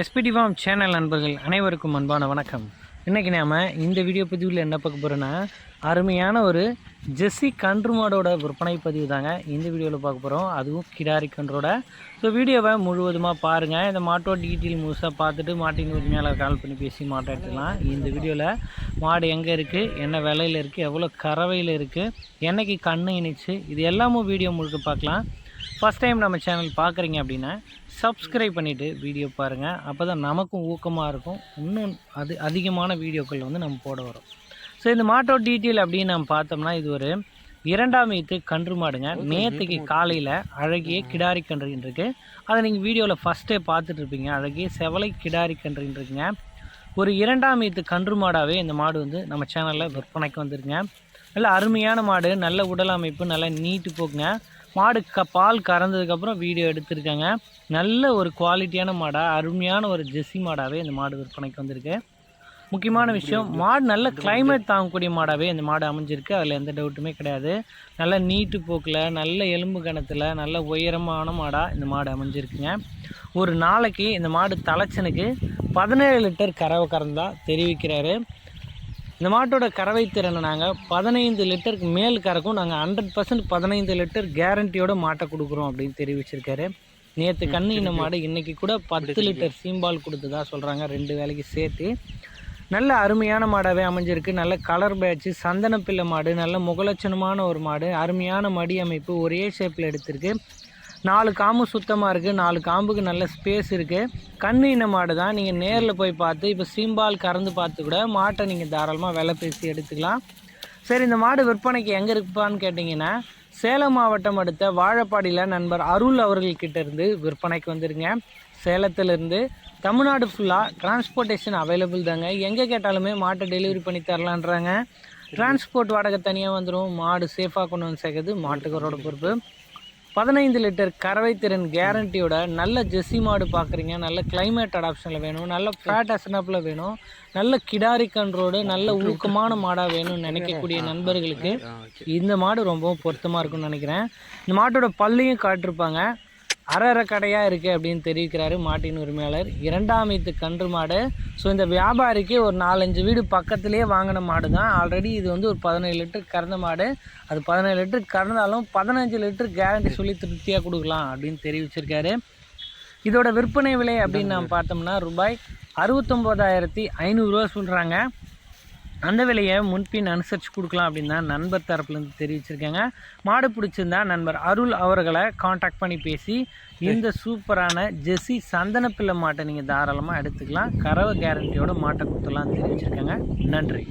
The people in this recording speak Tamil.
எஸ்பிடி ஃபார்ம் சேனல் நண்பர்கள் அனைவருக்கும் அன்பான வணக்கம். இன்றைக்கி நாம் இந்த வீடியோ பதிவில் என்ன பார்க்க போகிறோன்னா அருமையான ஒரு ஜெஸ்ஸி கன்று மாடோட விற்பனை பதிவு தாங்க. இந்த வீடியோவில் பார்க்க போகிறோம் அதுவும் கிடாரி கன்றோட. ஸோ வீடியோவை முழுவதுமாக பாருங்கள் இந்த மாட்டோட டீட்டெயில் முழுசாக பார்த்துட்டு மாட்டின் உரிமையாளர் கால் பண்ணி பேசி மாட்டாட்டலாம் இந்த வீடியோவில் மாடு எங்கே இருக்குது என்ன விலையில் இருக்குது எவ்வளோ கறவையில் இருக்குது என்னைக்கு கண்ணு இணைச்சு? இது எல்லாமும் வீடியோ முழுக்க பார்க்கலாம். ஃபஸ்ட் டைம் நம்ம சேனல் பார்க்குறீங்க அப்படின்னா சப்ஸ்கிரைப் பண்ணிவிட்டு வீடியோ பாருங்கள் அப்போ தான் நமக்கும் ஊக்கமாக இருக்கும். இன்னும் அது அதிகமான வீடியோக்கள் வந்து நம்ம போட வரோம். ஸோ இந்த மாட்டோட டீட்டெயில் அப்படின்னு நம்ம பார்த்தோம்னா இது ஒரு இரண்டாம் ஈத்து கன்று மாடுங்க. நேற்றுக்கு காலையில் அழகிய கிடாரி கன்றுன்னு இருக்குது அதை நீங்கள் வீடியோவில் ஃபஸ்ட்டே பார்த்துட்டு இருப்பீங்க. அழகிய செவலை கிடாரி கன்றுன்னு இருக்குங்க ஒரு இரண்டாம் ஈத்து கன்று மாடாகவே இந்த மாடு வந்து நம்ம சேனலில் விற்பனைக்கு வந்துருங்க நல்ல அருமையான மாடு நல்ல உடல் அமைப்பு நல்ல நீட்டு போக்குங்க. மாடு க பால் கறந்ததுக்கப்புறம் வீடியோ எடுத்திருக்காங்க. நல்ல ஒரு குவாலிட்டியான மாடாக அருமையான ஒரு ஜெர்சி மாடாகவே இந்த மாடு விற்பனைக்கு வந்திருக்கு. முக்கியமான விஷயம் மாடு நல்ல கிளைமேட் தாங்கக்கூடிய மாடாகவே இந்த மாடு அமைஞ்சிருக்கு. அதில் எந்த டவுட்டுமே கிடையாது. நல்ல நீட்டு போக்கில் நல்ல எலும்பு கணத்தில் நல்ல உயரமான மாடாக இந்த மாடு அமைஞ்சிருக்குங்க. ஒரு நாளைக்கு இந்த மாடு தலைச்சனுக்கு பதினேழு லிட்டர் கறவை கறந்தா தெரிவிக்கிறாரு. இந்த மாட்டோட கறவை திறனை நாங்கள் பதினைந்து லிட்டருக்கு மேல் கறக்கும். நாங்கள் ஹண்ட்ரட் பர்சன்ட் பதினைந்து லிட்டர் கேரண்டியோட மாட்டை கொடுக்குறோம் அப்படின்னு தெரிவிச்சிருக்காரு. நேற்று கண்ணு இந்த மாடு இன்னைக்கு கூட பத்து லிட்டர் சீம்பால் கொடுத்ததா சொல்கிறாங்க ரெண்டு வேலைக்கு சேர்த்து. நல்ல அருமையான மாடாகவே அமைஞ்சிருக்கு. நல்ல கலர் பேட்ச்சு சந்தன பிள்ளை மாடு நல்ல முகலட்சணமான ஒரு மாடு அருமையான மடி அமைப்பு ஒரே ஷேப்பில் எடுத்திருக்கு. நாலு காம்பு சுத்தமாக இருக்குது நாலு காம்புக்கு நல்ல ஸ்பேஸ் இருக்குது கண்ணு இன மாடு தான். நீங்கள் நேரில் போய் பார்த்து இப்போ சீம்பால் கறந்து பார்த்து கூட மாட்டை நீங்கள் தாராளமாக விலை பேசி எடுத்துக்கலாம். சரி இந்த மாடு விற்பனைக்கு எங்கே இருப்பான்னு கேட்டிங்கன்னா சேலம் மாவட்டம் அடுத்த வாழப்பாடியில் நண்பர் அருள் அவர்கள்கிட்ட இருந்து விற்பனைக்கு வந்துருங்க. சேலத்திலிருந்து தமிழ்நாடு ஃபுல்லாக டிரான்ஸ்போர்ட்டேஷன் அவைலபிள் தாங்க. எங்கே கேட்டாலுமே மாட்டை டெலிவரி பண்ணி தரலான்றாங்க. டிரான்ஸ்போர்ட் வாடகை தனியாக வந்துடும் மாடு சேஃபாக கொண்டு வந்து சேர்க்குறது மாட்டுக்காரோட பொறுப்பு. பதினைந்து லிட்டர் கறவை திறன் கேரண்டியோட நல்ல ஜெஸ்ஸி மாடு பார்க்குறீங்க நல்ல கிளைமேட் அடாப்ஷனில் வேணும் நல்ல ஃபேட் அசனப்பில் வேணும் நல்ல கிடாரி கன்றோடு நல்ல ஊக்கமான மாடாக வேணும்னு நினைக்கக்கூடிய நண்பர்களுக்கு இந்த மாடு ரொம்பவும் பொருத்தமாக இருக்கும்னு நினைக்கிறேன் இந்த மாட்டோட பல்லையும் காட்டிருப்பாங்க அரை கடையாக இருக்குது அப்படின்னு தெரிவிக்கிறாரு மாட்டின் உரிமையாளர். இரண்டாம் ஈத்து கன்று மாடு. ஸோ இந்த வியாபாரிக்கு ஒரு நாலஞ்சு வீடு பக்கத்துலேயே வாங்கின மாடு தான் ஆல்ரெடி இது வந்து ஒரு பதினேழு லிட்டர் கறந்த மாடு. அது பதினேழு லிட்டர் கறந்தாலும் பதினஞ்சு லிட்டர் கேரண்டி சொல்லி திருப்தியாக கொடுக்கலாம் அப்படின்னு தெரிவிச்சிருக்காரு. இதோட விற்பனை விலை அப்படின்னு நம்ம பார்த்தோம்னா ரூபாய் அறுபத்தொம்போதாயிரத்தி ஐநூறுரூவா சொல்கிறாங்க அந்த விலையை முன்பின் அனுசரித்து கொடுக்கலாம் அப்படின்னு தான் நண்பர் தரப்புலேருந்து தெரிவிச்சிருக்காங்க. மாடு பிடிச்சிருந்தா நண்பர் அருள் அவர்களை காண்டாக்ட் பண்ணி பேசி இந்த சூப்பரான ஜெஸ்ஸி சந்தனப்பிள்ளை மாட்டை நீங்கள் தாராளமாக எடுத்துக்கலாம். கறவை கேரண்டியோட மாட்டை கொடுத்துலாம் தெரிவிச்சிருக்காங்க. நன்றி.